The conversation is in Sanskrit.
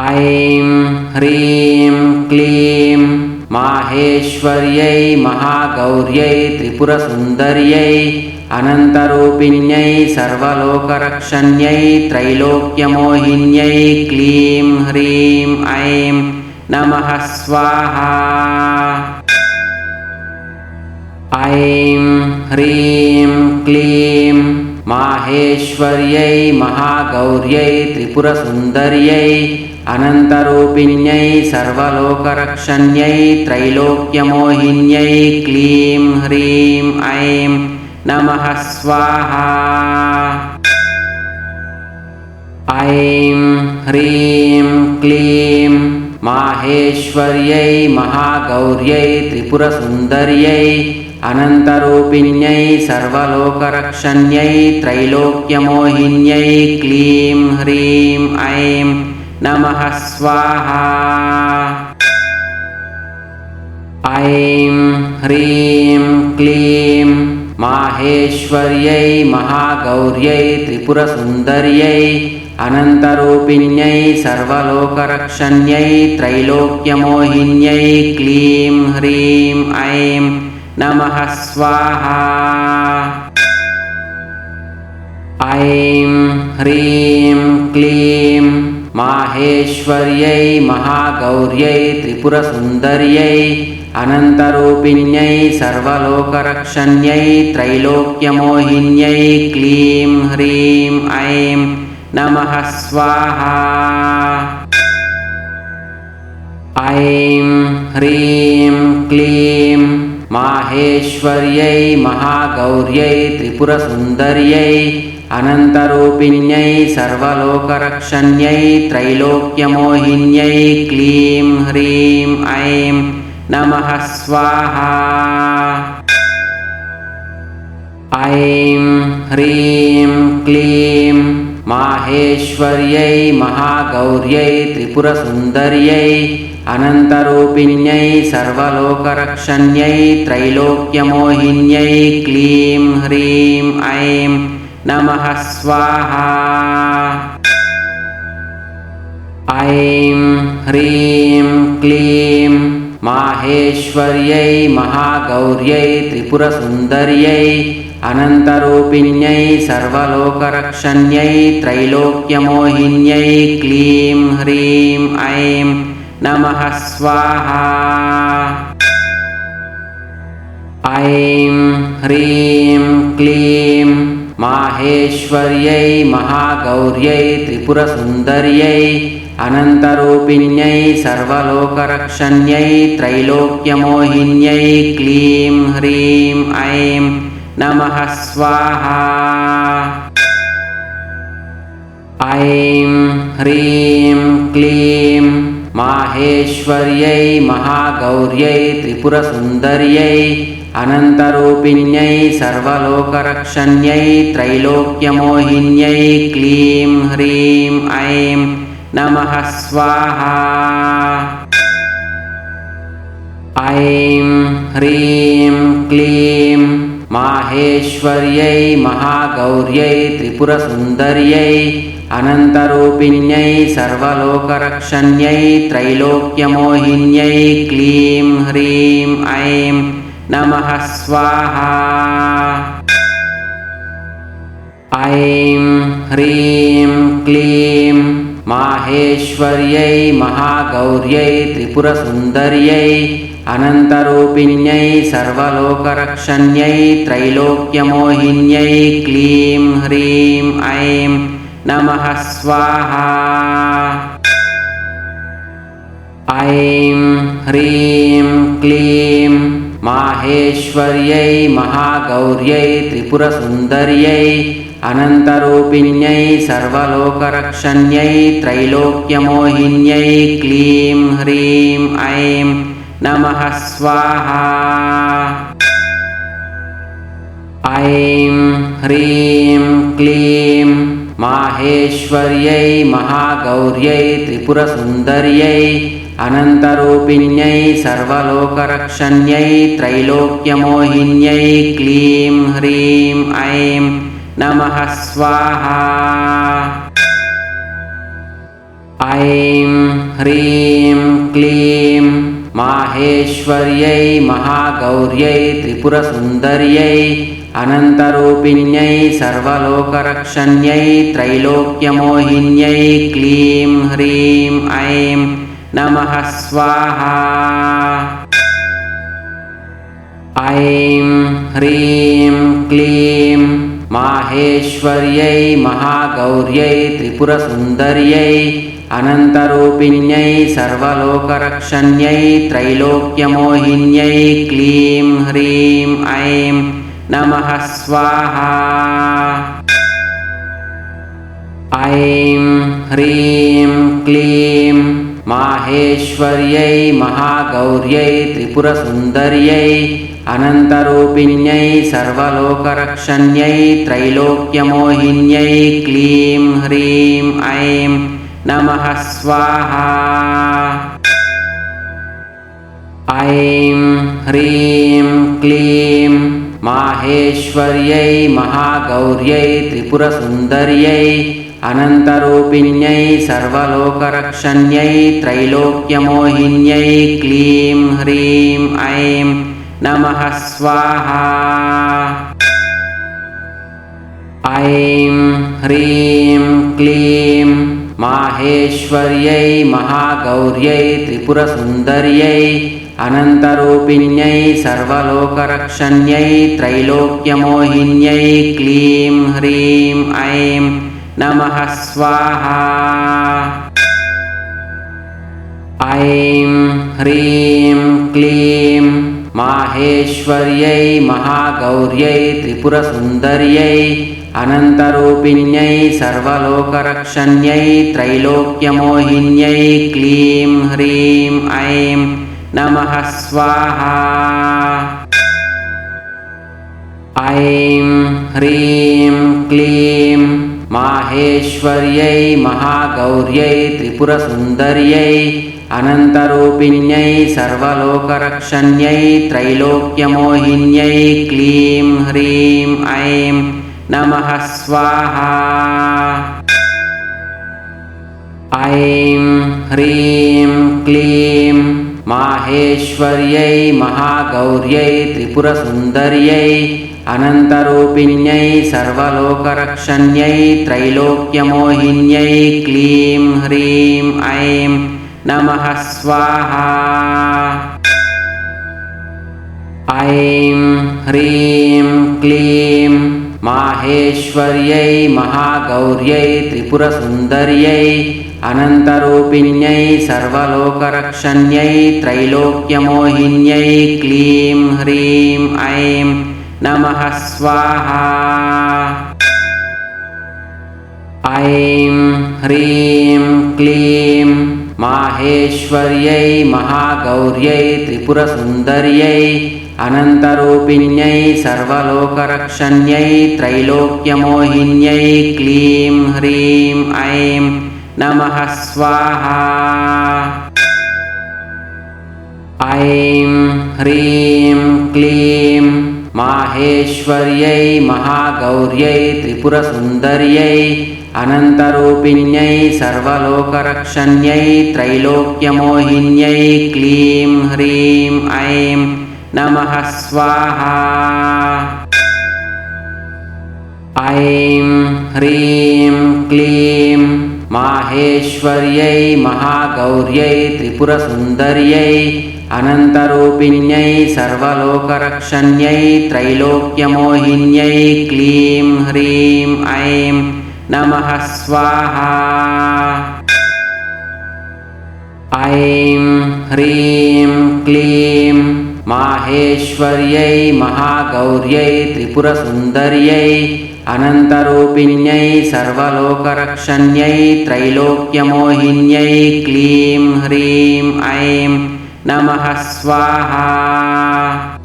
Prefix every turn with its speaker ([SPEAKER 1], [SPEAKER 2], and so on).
[SPEAKER 1] ऐं ह्रीं क्लीं माहेश्वर्यै महागौर्यै त्रिपुरसुन्दर्यै अनन्तरूपिण्यै सर्वलोकरक्षण्यै त्रैलोक्यमोहिन्यै क्लीं ह्रीं ऐं नमः स्वाहा। ऐं ह्रीं क्लीं माहेश्वर्यै महागौर्यै त्रिपुरसुन्दर्यै अनन्तरूपिण्यै सर्वलोकरक्षण्यै त्रैलोक्यमोहिन्यै क्लीं ह्रीं ऐं नमः स्वाहा। ऐं ह्रीं क्लीं माहेश्वर्यै महागौर्यै त्रिपुरसुन्दर्यै अनन्तरूपिण्यै सर्वलोकरक्षण्यै त्रैलोक्यमोहिन्यै क्लीं ह्रीं ऐं नमः स्वाहा। ऐं ह्रीं क्लीं माहेश्वर्यै महागौर्यै त्रिपुरसुन्दर्यै अनन्तरूपिण्यै सर्वलोकरक्षण्यै त्रैलोक्यमोहिन्यै क्लीं ह्रीं ऐं नमः स्वाहा। ऐं ह्रीं क्लीं माहेश्वर्यै महागौर्यै त्रिपुरसुन्दर्यै अनन्तरूपिण्यै सर्वलोकरक्षण्यै त्रैलोक्यमोहिन्यै क्लीं ह्रीं ऐं नमः स्वाहा। ऐं ह्रीं क्लीं माहेश्वर्यै महागौर्यै त्रिपुरसुन्दर्यै अनन्तरूपिण्यै सर्वलोकरक्षण्यै त्रैलोक्यमोहिन्यै क्लीं ह्रीं ऐं नमः स्वाहा। ऐं ह्रीं क्लीं माहेश्वर्यै महागौर्यै त्रिपुरसुन्दर्यै अनन्तरूपिण्यै सर्वलोकरक्षण्यै त्रैलोक्यमोहिन्यै क्लीं ह्रीं ऐं नमः स्वाहा। ऐं ह्रीं क्लीं माहेश्वर्यै महागौर्यै त्रिपुरसुन्दर्यै अनन्तरूपिण्यै सर्वलोकरक्षण्यै त्रैलोक्यमोहिन्यै क्लीं ह्रीं ऐं नमः स्वाहा। ऐं ह्रीं क्लीं माहेश्वर्यै महागौर्यै त्रिपुरसुन्दर्यै अनन्तरूपिण्यै सर्वलोकरक्षण्यै त्रैलोक्यमोहिन्यै क्लीं ह्रीं ऐं नमः स्वाहा। ऐं ह्रीं क्लीं माहेश्वर्यै महागौर्यै त्रिपुरसुन्दर्यै अनन्तरूपिण्यै सर्वलोकरक्षण्यै त्रैलोक्यमोहिन्यै क्लीं ह्रीं ऐं नमः स्वाहा। ऐं ह्रीं क्लीं माहेश्वर्यै महागौर्यै त्रिपुरसुन्दर्यै अनन्तरूपिण्यै सर्वलोकरक्षण्यै त्रैलोक्यमोहिन्यै क्लीं ह्रीं ऐं नमः स्वाहा। ऐं ह्रीं क्लीं माहेश्वर्यै महागौर्यै त्रिपुरसुन्दर्यै अनन्तरूपिण्यै सर्वलोकरक्षण्यै त्रैलोक्यमोहिन्यै क्लीं ह्रीं ऐं नमः स्वाहा। ऐं ह्रीं क्लीं माहेश्वर्यै महागौर्यै त्रिपुरसुन्दर्यै अनन्तरूपिण्यै सर्वलोकरक्षण्यै त्रैलोक्यमोहिन्यै क्लीं ह्रीं ऐं नमः स्वाहा। ऐं ह्रीं क्लीं माहेश्वर्यै महागौर्यै त्रिपुरसुन्दर्यै अनन्तरूपिण्यै सर्वलोकरक्षण्यै त्रैलोक्यमोहिन्यै क्लीं ह्रीं ऐं नमः स्वाहा। ऐं ह्रीं क्लीं माहेश्वर्यै महागौर्यै त्रिपुरसुन्दर्यै अनन्तरूपिण्यै सर्वलोकरक्षण्यै त्रैलोक्यमोहिन्यै क्लीं ह्रीं ऐं नमः स्वाहा। ऐं ह्रीं क्लीं माहेश्वर्यै महागौर्यै त्रिपुरसुन्दर्यै अनन्तरूपिण्यै सर्वलोकरक्षण्यै त्रैलोक्यमोहिन्यै क्लीं ह्रीं ऐं नमः स्वाहा। ऐं ह्रीं क्लीं माहेश्वर्यै महागौर्यै त्रिपुरसुन्दर्यै अनन्तरूपिण्यै सर्वलोकरक्षण्यै त्रैलोक्यमोहिन्यै क्लीं ह्रीं ऐं नमः स्वाहा। ऐं ह्रीं क्लीं माहेश्वर्यै महागौर्यै त्रिपुरसुन्दर्यै अनन्तरूपिण्यै सर्वलोकरक्षण्यै त्रैलोक्यमोहिन्यै क्लीं ह्रीं ऐं नमः स्वाहा। ऐं ह्रीं क्लीं माहेश्वर्यै महागौर्यै त्रिपुरसुन्दर्यै अनन्तरूपिण्यै सर्वलोकरक्षण्यै त्रैलोक्यमोहिन्यै क्लीं ह्रीं ऐं नमः स्वाहा। ऐं ह्रीं क्लीं माहेश्वर्यै महागौर्यै त्रिपुरसुन्दर्यै अनन्तरूपिण्यै सर्वलोकरक्षण्यै त्रैलोक्यमोहिन्यै क्लीं ह्रीं ऐं नमः स्वाहा। ऐं ह्रीं क्लीं माहेश्वर्यै महागौर्यै त्रिपुरसुन्दर्यै अनन्तरूपिण्यै सर्वलोकरक्षण्यै त्रैलोक्यमोहिन्यै क्लीं ह्रीं ऐं नमः स्वाहा। ऐं ह्रीं क्लीं माहेश्वर्यै महागौर्यै त्रिपुरसुन्दर्यै अनन्तरूपिण्यै सर्वलोकरक्षण्यै त्रैलोक्यमोहिन्यै क्लीं ह्रीं ऐं नमः स्वाहा। ऐं ह्रीं क्लीं माहेश्वर्यै महागौर्यै त्रिपुरसुन्दर्यै अनन्तरूपिण्यै सर्वलोकरक्षण्यै त्रैलोक्यमोहिन्यै क्लीं ह्रीं ऐं नमः स्वाहा। ऐं ह्रीं क्लीं माहेश्वर्यै महागौर्यै त्रिपुरसुन्दर्यै अनन्तरूपिण्यै सर्वलोकरक्षण्यै त्रैलोक्यमोहिन्यै क्लीं ह्रीं ऐं नमः स्वाहा। ऐं ह्रीं क्लीं माहेश्वर्यै महागौर्यै त्रिपुरसुन्दर्यै अनन्तरूपिण्यै सर्वलोकरक्षण्यै त्रैलोक्यमोहिन्यै क्लीं ह्रीं ऐं नमः स्वाहा। ऐं ह्रीं क्लीं माहेश्वर्यै महागौर्यै त्रिपुरसुन्दर्यै अनन्तरूपिण्यै सर्वलोकरक्षण्यै त्रैलोक्यमोहिन्यै क्लीं ह्रीं ऐं नमः स्वाहा। ऐं ह्रीं क्लीं माहेश्वर्यै महागौर्यै त्रिपुरसुन्दर्यै अनन्तरूपिण्यै सर्वलोकरक्षण्यै त्रैलोक्यमोहिन्यै क्लीं ह्रीं ऐं नमः स्वाहा